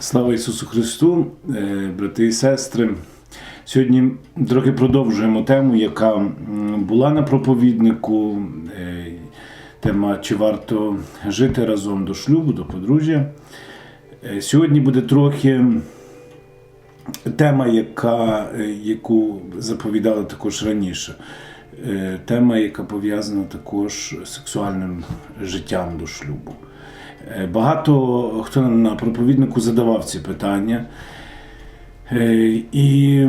Слава Ісусу Христу, е, брати і сестри. Сьогодні трохи продовжуємо тему, яка була на проповіднику. Е, Тема чи варто жити разом до шлюбу, до подружжя. Е, Сьогодні буде трохи тема, яка, е, яку заповідали також раніше. Е, Тема, яка пов'язана також з сексуальним життям до шлюбу. Е, Багато хто на проповіднику задавав ці питання. І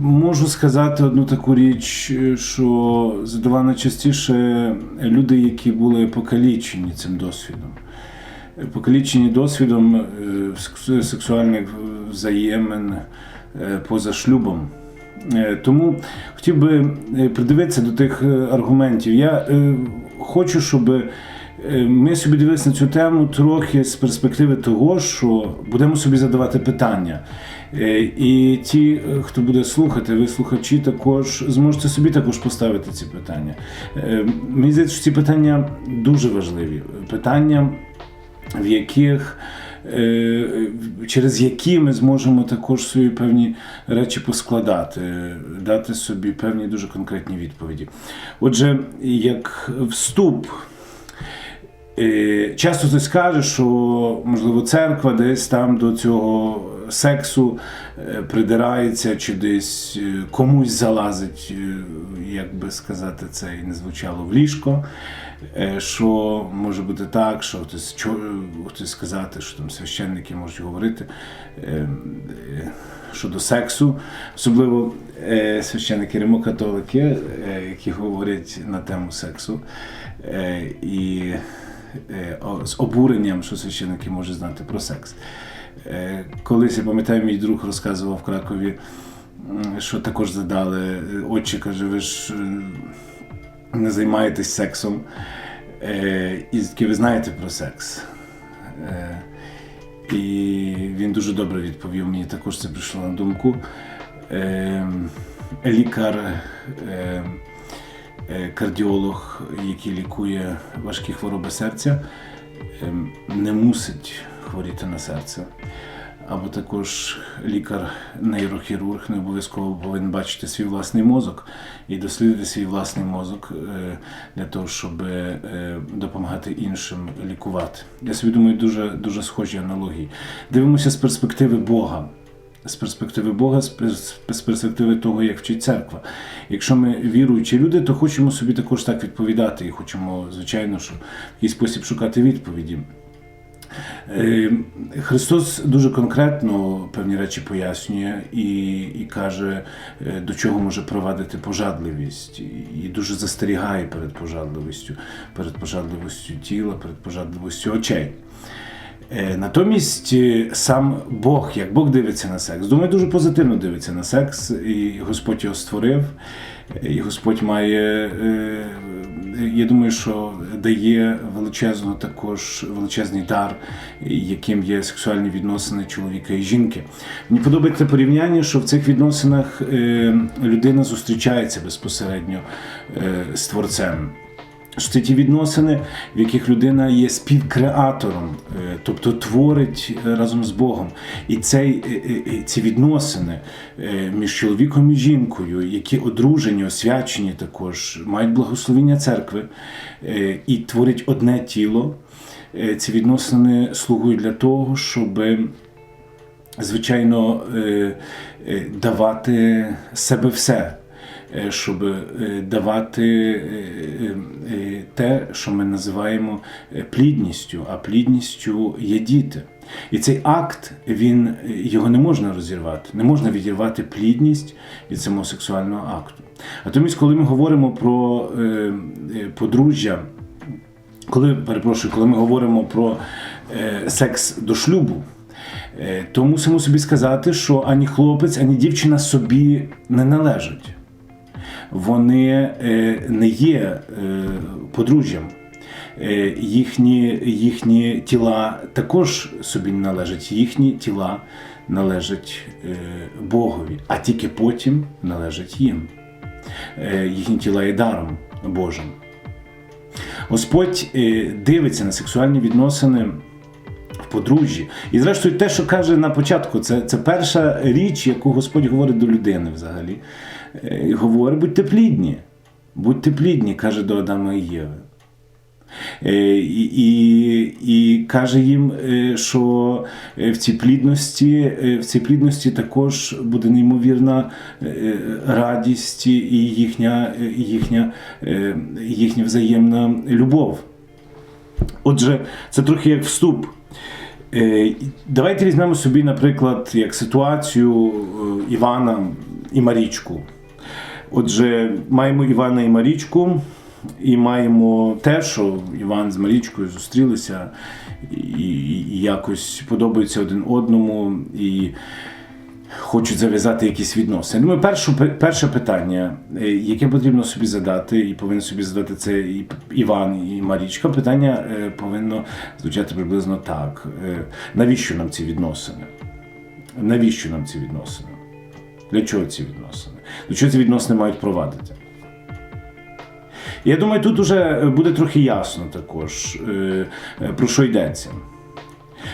можу сказати одну таку річ, що задавали найчастіше люди, які були покалічені цим досвідом. Покалічені досвідом е, сексуальних взаємин е, поза шлюбом. Е, Тому хотів би придивитися до тих аргументів. Я хочу, щоб ми собі дивилися на цю тему трохи з перспективи того, що будемо собі задавати питання. І ті, хто буде слухати, ви слухачі також зможете собі також поставити ці питання. Мені здається, що ці питання дуже важливі. Питання, в яких е, через які ми зможемо також свої певні речі поскладати, дати собі певні дуже конкретні відповіді. Отже, як вступ. Е, Часто хтось каже, що можливо церква десь там до цього сексу е, придирається, чи десь комусь залазить, як би сказати, це і не звучало в ліжко. Е, Що може бути так, що хтось хтось сказати, що там священники можуть говорити е, щодо сексу, особливо е, священники римокатолики, які говорять на тему сексу. І з обуренням, що священники можуть знати про секс. Колись я пам'ятаю, мій друг розказував в Кракові, що також задали. Отче каже, ви ж не займаєтесь сексом. Е, І таки ви знаєте про секс. Е, І він дуже добре відповів. Мені також це прийшло на думку. Е, Лікар. кардіолог, який лікує важкі хвороби серця, не мусить хворіти на серце. Або також лікар-нейрохірург не обов'язково повинен бачити свій власний мозок і дослідити свій власний мозок е, для того, щоб е, допомагати іншим лікувати. Я собі думаю, дуже, дуже схожі аналогії. Дивимося з перспективи Бога з перспективи Бога, з перспективи того, як вчить церква. Якщо ми віруючі люди, то хочемо собі також так відповідати і хочемо, звичайно, що в якийсь спосіб шукати відповіді. Е, Христос дуже конкретно певні речі пояснює і, і каже, е, до чого може провадити пожадливість, і дуже застерігає перед пожадливістю, перед пожадливістю тіла, перед пожадливістю очей. Е, Натомість сам Бог, як Бог дивиться на секс, думаю, дуже позитивно дивиться на секс, і Господь його створив, і Господь має, я думаю, що дає величезну також величезний дар, яким є сексуальні відносини чоловіка і жінки. Мені подобається порівняння, що в цих відносинах е, людина зустрічається безпосередньо е, з творцем. Що це ті відносини, в яких людина є співкреатором, е, тобто творить е, разом з Богом. І цей, е, ці відносини між чоловіком і жінкою, які одружені, освячені також, мають благословення церкви і творять одне тіло. Ці відносини слугують для того, щоб звичайно, давати себе все, щоб е, давати е, е, те, що ми називаємо е, плідністю, а плідністю є діти. І цей акт він е, його не можна розірвати, не можна відірвати плідність від самого сексуального акту. А тому, коли ми говоримо про е, е, подружжя, коли перепрошую, коли ми говоримо про е, секс до шлюбу, е, то мусимо собі сказати, що ані хлопець, ані дівчина собі не належать. Вони е, не є е, подружжям. Е, їхні, їхні тіла також собі не належать. Їхні тіла належать Богові, а тільки потім належать їм. Їхні тіла є даром Божим. Господь дивиться на сексуальні відносини в подружжі. І зрештою, те, що каже на початку, це, це перша річ, яку Господь говорить до людини взагалі. Е, Говорить, будьте плідні. Будьте плідні, каже до Адама і Єви. Е, І, і, і каже їм, е, що в цій плідності, в цій плідності також буде неймовірна радість і їхня, їхня, їхня взаємна любов. Отже, це трохи як вступ. Давайте візьмемо собі, наприклад, як ситуацію Івана і Марічку. Отже, маємо Івана і Марічку, і маємо те, що Іван з Марічкою зустрілися і, і якось подобаються один одному і хочуть зав'язати якісь відносини. Думаю, першу, перше питання, е, яке потрібно собі задати, і повинен собі задати це і Іван, і Марічка, питання е, повинно звучати приблизно так: Е, навіщо нам ці відносини? Навіщо нам ці відносини? Для чого ці відносини? До чого ці відносини мають провадити? Я думаю, тут уже буде трохи ясно також, е, про що йдеться.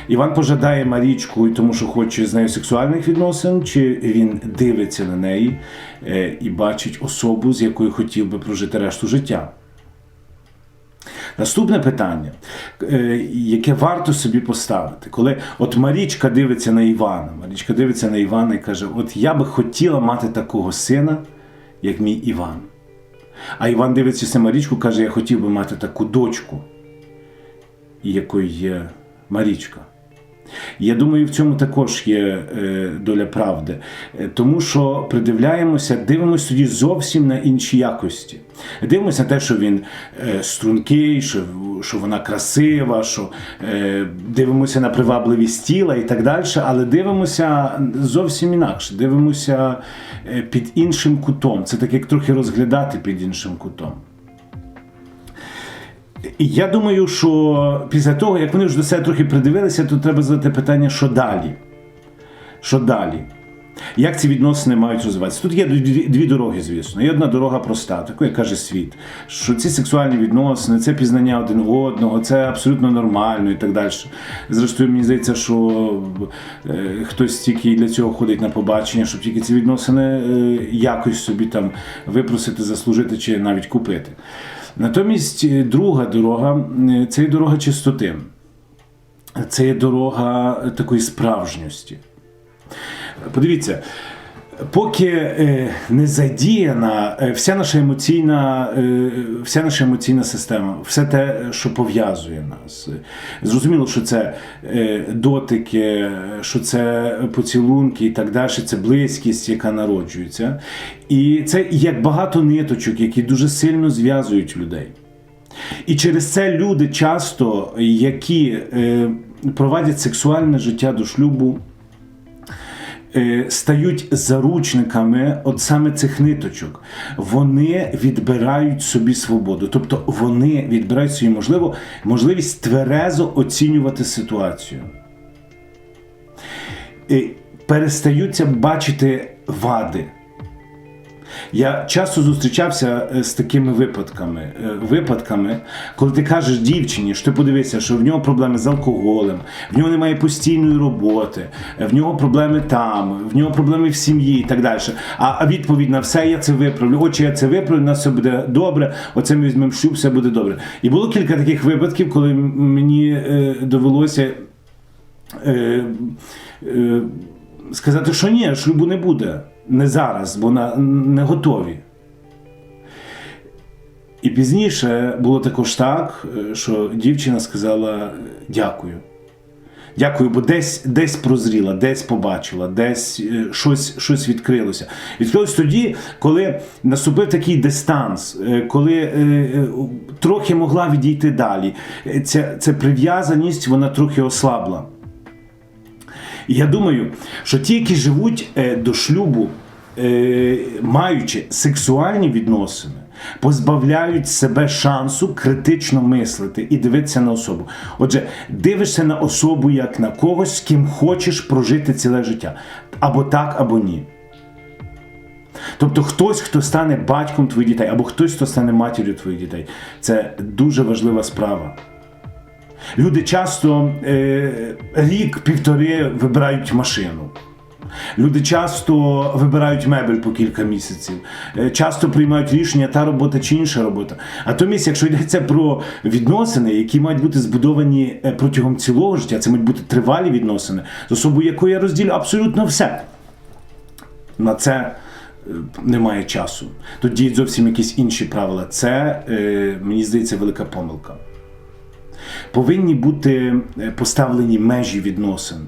Іван пожадає Марічку, тому що хоче з нею сексуальних відносин, чи він дивиться на неї е, і бачить особу, з якою хотів би прожити решту життя. Наступне питання, е, яке варто собі поставити, коли от Марічка дивиться на Івана, Марічка дивиться на Івана і каже: От я би хотіла мати такого сина, як мій Іван. А Іван дивиться на Марічку, каже: Я хотів би мати таку дочку, якою є Марічка. Я думаю, в цьому також є е, доля правди, Е, тому що придивляємося, дивимося тоді зовсім на інші якості. Дивимося на те, що він е, стрункий, що, що вона красива, що дивимося на привабливість тіла і так далі, але дивимося зовсім інакше. Дивимося під іншим кутом. Це так як трохи розглядати під іншим кутом. Я думаю, що після того, як вони вже до себе трохи придивилися, то треба задати питання, що далі? Що далі? Як ці відносини мають розвиватися? Тут є дві, дороги, звісно. Є одна дорога проста, таку, як каже світ, що ці сексуальні відносини, це пізнання один одного, це абсолютно нормально і так далі. Зрештою, мені здається, що е, хтось тільки для цього ходить на побачення, щоб тільки ці відносини е, якось собі там випросити, заслужити чи навіть купити. Натомість е, друга дорога е, це дорога чистоти, це є дорога такої справжньості. Подивіться, поки е, не задіяна е, вся наша емоційна, е, вся наша емоційна система, все те, що пов'язує нас. Зрозуміло, що це дотики, що це поцілунки і так далі, це близькість, яка народжується. І це як багато ниточок, які дуже сильно зв'язують людей. І через це люди часто, які проводять сексуальне життя до шлюбу, стають заручниками от саме цих ниточок. Вони відбирають собі свободу, тобто вони відбирають собі можливо, можливість тверезо оцінювати ситуацію. Перестаються бачити вади. Я часто зустрічався е, з такими випадками, е, випадками, коли ти кажеш дівчині, що ти подивися, що в нього проблеми з алкоголем, в нього немає постійної роботи, е, в нього проблеми там, в нього проблеми в сім'ї і так далі. А відповідь на все я це виправлю. Отже, я це виправлю, у нас все буде добре. Оце ми візьмемо шлюб, все буде добре. І було кілька таких випадків, коли мені довелося. Сказати, що ні, шлюбу не буде. Не зараз, бо на, не готові. І пізніше було також так, е, що дівчина сказала дякую. Дякую, бо десь, десь прозріла, десь побачила, десь е, щось, щось відкрилося. Відкрилось тоді, коли наступив такий дистанс, е, коли трохи могла відійти далі. Ця, ця прив'язаність вона трохи ослабла. Я думаю, що ті, які живуть е, до шлюбу, е, маючи сексуальні відносини, позбавляють себе шансу критично мислити і дивитися на особу. Отже, дивишся на особу як на когось, з ким хочеш прожити ціле життя. Або так, або ні. Тобто хтось, хто стане батьком твоїх дітей, або хтось, хто стане матір'ю твоїх дітей. Це дуже важлива справа. Люди часто е, рік-півтори вибирають машину. Люди часто вибирають мебель по кілька місяців, Е, часто приймають рішення та робота чи інша робота. А томість, якщо йдеться про відносини, які мають бути збудовані е, протягом цілого життя, це мають бути тривалі відносини, з особою якою я розділю абсолютно все. На це е, немає часу. Діють зовсім якісь інші правила. Це, мені здається, велика помилка. Повинні бути е, поставлені межі відносин.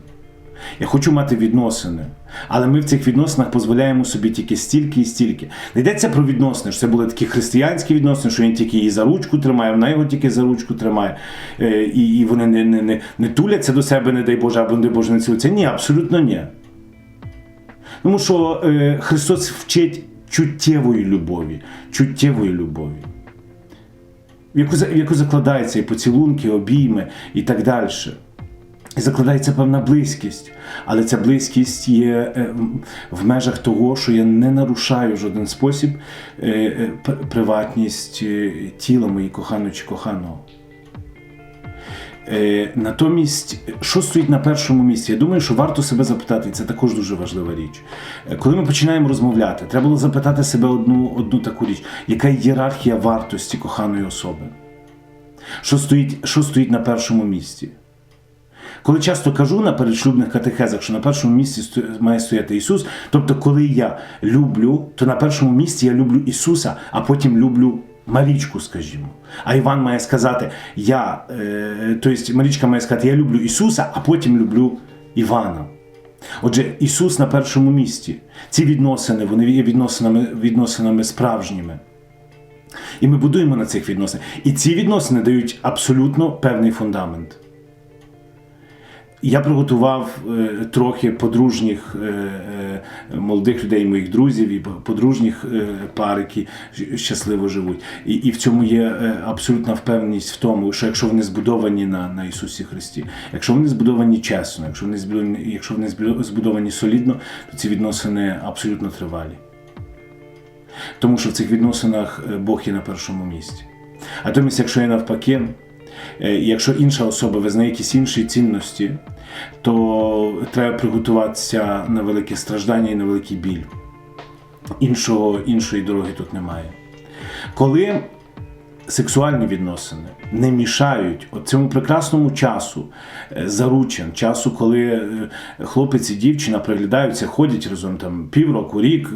Я хочу мати відносини, але ми в цих відносинах дозволяємо собі тільки стільки і стільки. Не йдеться про відносини, що це були такі християнські відносини, що він тільки її за ручку тримає, вона його тільки за ручку тримає, е, і, і вони не, не, не, не туляться до себе, не дай Боже, або не дай Боже не цілуються. Ні, абсолютно ні. Тому що е, Христос вчить чуттєвої любові, чуттєвої любові, в яку, в яку закладаються і поцілунки, обійми і так далі. І закладається певна близькість, але ця близькість є е, в межах того, що я не нарушаю в жоден спосіб е, е, приватність тіла моєї коханої чи коханого. Е, Натомість, що стоїть на першому місці? Я думаю, що варто себе запитати, і це також дуже важлива річ. Е, Коли ми починаємо розмовляти, треба було запитати себе одну, одну таку річ: яка ієрархія вартості коханої особи? Що стоїть, що стоїть на першому місці? Коли часто кажу на передшлюбних катехезах, що на першому місці має стояти Ісус, тобто, коли я люблю, то на першому місці я люблю Ісуса, а потім люблю Марічку, скажімо. А Іван має сказати, я, е, тобто Марічка має сказати, я люблю Ісуса, а потім люблю Івана. Отже, Ісус на першому місці. Ці відносини, вони є відносинами, відносинами справжніми. І ми будуємо на цих відносинах. І ці відносини дають абсолютно певний фундамент. Я приготував е, трохи подружніх е, е, молодих людей, моїх друзів і подружніх пар, які щасливо живуть. І, і в цьому є абсолютна впевненість в тому, що якщо вони збудовані на, на Ісусі Христі, якщо вони збудовані чесно, якщо вони збудовані, якщо вони збудовані солідно, то ці відносини абсолютно тривалі. Тому що в цих відносинах Бог є на першому місці. А томість, якщо є навпаки, якщо інша особа визнає якісь інші цінності, то треба приготуватися на велике страждання і на великий біль. Іншого, іншої дороги тут немає. Коли сексуальні відносини не мішають от цьому прекрасному часу е, заручин, часу, коли е, хлопець і дівчина приглядаються, ходять разом там півроку, рік,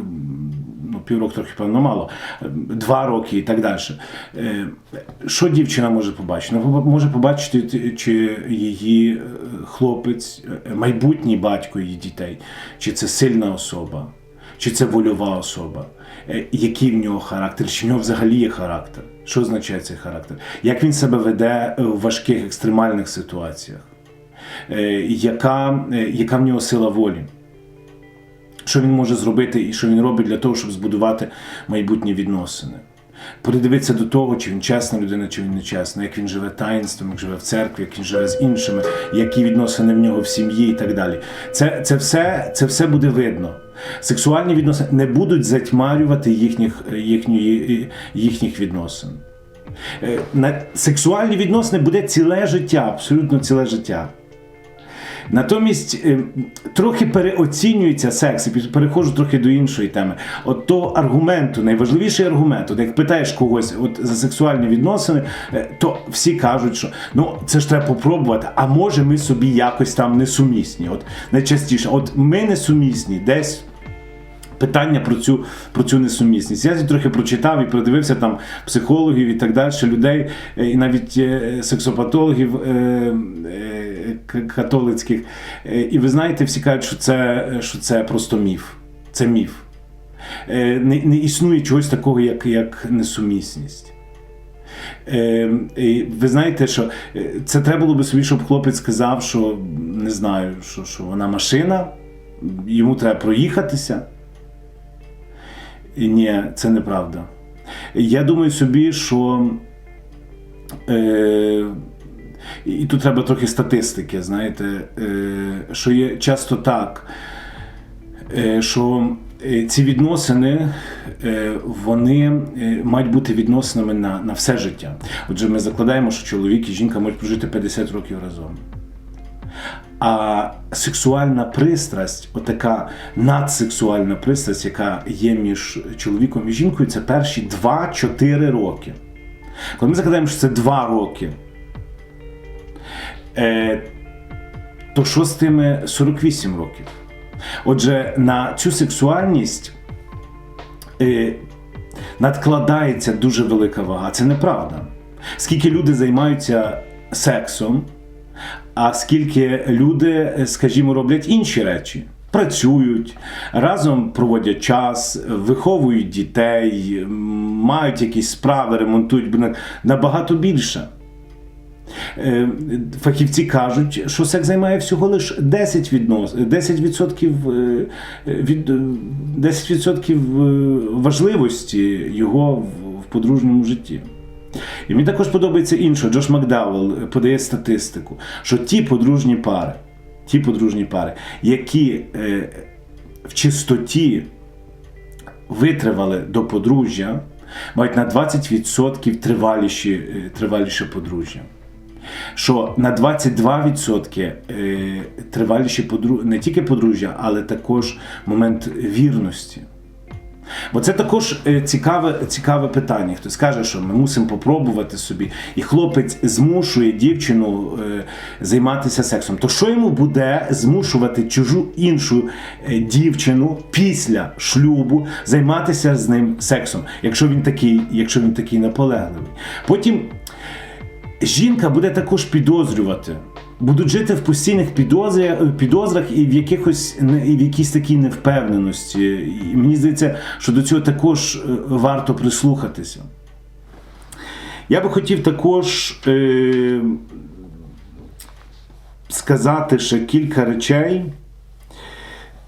півроку трохи певно мало, е, два роки і так далі. Е, Що дівчина може побачити? Ну, може побачити, чи її е, хлопець, майбутній батько її дітей, чи це сильна особа, чи це вольова особа, який в нього характер, чи в нього взагалі є характер. Що означає цей характер? Як він себе веде в важких екстремальних ситуаціях? Яка, яка в нього сила волі? Що він може зробити і що він робить для того, щоб збудувати майбутні відносини? Придивитися до того, чи він чесна людина, чи він не чесна, як він живе таїнством, як живе в церкві, як він живе з іншими, які відносини в нього в сім'ї і так далі. Це, це, все, це все буде видно. Сексуальні відносини не будуть затьмарювати їхніх, їхньої, їхніх відносин. Е, сексуальні відносини буде ціле життя, абсолютно ціле життя. Натомість е, трохи переоцінюється секс, і переходжу трохи до іншої теми. От то аргументу, найважливіший аргумент, от як питаєш когось от за сексуальні відносини, е, то всі кажуть, що ну це ж треба попробувати, а може ми собі якось там несумісні. От найчастіше, от ми несумісні десь. Питання про цю, про цю несумісність. Я трохи прочитав і продивився там психологів і так далі, людей, е, і навіть е, сексопатологів е, католицьких. І ви знаєте, всі кажуть, що це, що це просто міф. Це міф. Не, не існує чогось такого, як, як несумісність. Ви знаєте, що це треба було би собі, щоб хлопець сказав, що не знаю, що, що вона машина, йому треба проїхатися. І Ні, це неправда. Я думаю собі, що. Е, і тут треба трохи статистики, знаєте, е, що є часто так, е, що е, ці відносини е, вони е, мають бути відносинами на, на все життя. Отже, ми закладаємо, що чоловік і жінка можуть прожити 50 років разом. А сексуальна пристрасть, отака надсексуальна пристрасть, яка є між чоловіком і жінкою, це перші 2-4 роки. Коли ми закладаємо, що це 2 роки, е, то що з тими 48 років? Отже, на цю сексуальність е, надкладається дуже велика вага. Це неправда. Скільки люди займаються сексом, а скільки люди, е, скажімо, роблять інші речі. Працюють, разом проводять час, виховують дітей, мають якісь справи, ремонтують набагато більше. Е, Фахівці кажуть, що секс займає всього лише 10 віднос, 10% е, від 10% е, важливості його в подружньому житті. І мені також подобається інше. Джош Макдауелл подає статистику, що ті подружні пари, ті подружні пари, які е, в чистоті витривали до подружжя, мають на 20% триваліші, е, триваліше подружжя. Що на 22% е, триваліші подру... не тільки подружжя, але також момент вірності. Бо це також е, цікаве, цікаве питання. Хтось каже, що ми мусимо попробувати собі, і хлопець змушує дівчину е, займатися сексом. То що йому буде змушувати чужу іншу е, дівчину після шлюбу займатися з ним сексом, якщо він такий, якщо він такий наполегливий? Потім жінка буде також підозрювати. Будуть жити в постійних підозрах і в якихось і в якійсь такій невпевненості. І мені здається, що до цього також е, варто прислухатися. Я би хотів також е, сказати ще кілька речей,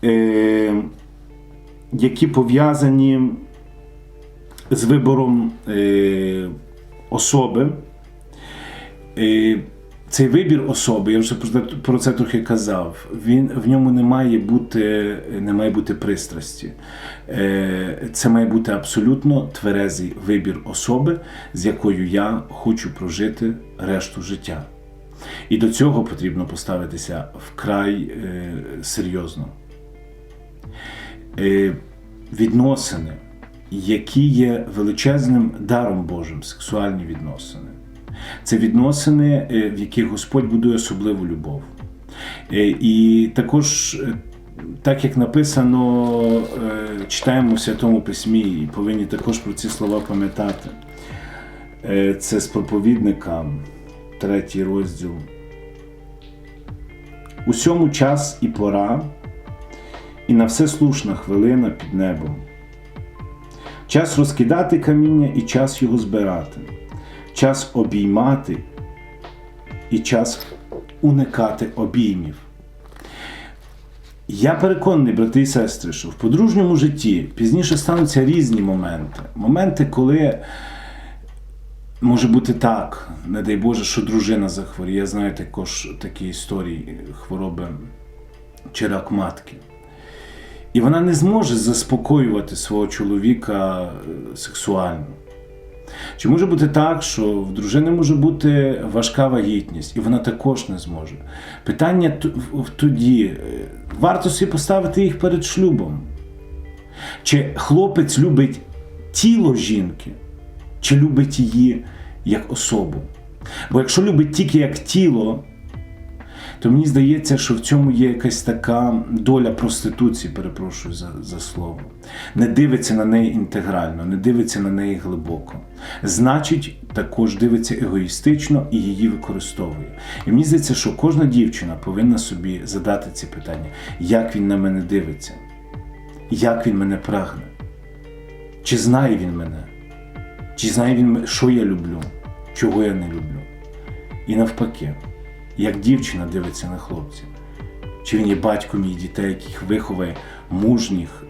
е, які пов'язані з вибором е, особи. Е, Цей вибір особи, я вже про це, трохи казав. Він в ньому не має бути, не має бути пристрасті. Е, Це має бути абсолютно тверезий вибір особи, з якою я хочу прожити решту життя. І до цього потрібно поставитися вкрай е, серйозно. Е, Відносини, які є величезним даром Божим, сексуальні відносини. Це відносини, е, в яких Господь будує особливу любов. Е, І також, е, так як написано, читаємо в Святому Письмі і повинні також про ці слова пам'ятати. Це з проповідника, третій розділ. Усьому час і пора, і на все слушна хвилина під небом. Час розкидати каміння і час його збирати час обіймати і час уникати обіймів. Я переконаний, брати і сестри, що в подружньому житті пізніше стануться різні моменти. Моменти, коли може бути так, не дай Боже, що дружина захворіє. Я знаю також такі історії хвороби чи рак матки. І вона не зможе заспокоювати свого чоловіка е, сексуально. Чи може бути так, що в дружини може бути важка вагітність, і вона також не зможе? Питання тоді: е, варто собі поставити їх перед шлюбом. Чи хлопець любить тіло жінки, чи любить її як особу? Бо якщо любить тільки як тіло, то мені здається, що в цьому є якась така доля проституції, перепрошую за, за слово. Не дивиться на неї інтегрально, не дивиться на неї глибоко. Значить, також дивиться егоїстично і її використовує. І мені здається, що кожна дівчина повинна собі задати ці питання: як він на мене дивиться, як він мене прагне, чи знає він мене, чи знає він, що я люблю, чого я не люблю. І навпаки як дівчина дивиться на хлопців. Чи він є батьком її дітей, яких виховує мужніх,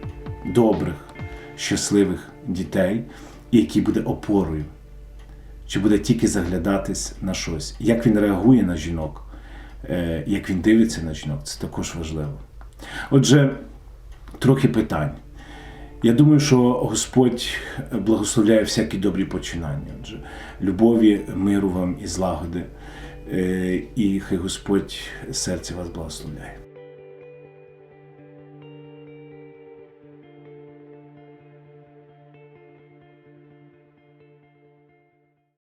добрих, щасливих дітей, і який буде опорою, чи буде тільки заглядатись на щось, як він реагує на жінок, е, як він дивиться на жінок, це також важливо. Отже, трохи питань. Я думаю, що Господь благословляє всякі добрі починання. Отже, любові, миру вам і злагоди. Е, І хай Господь серце вас благословляє.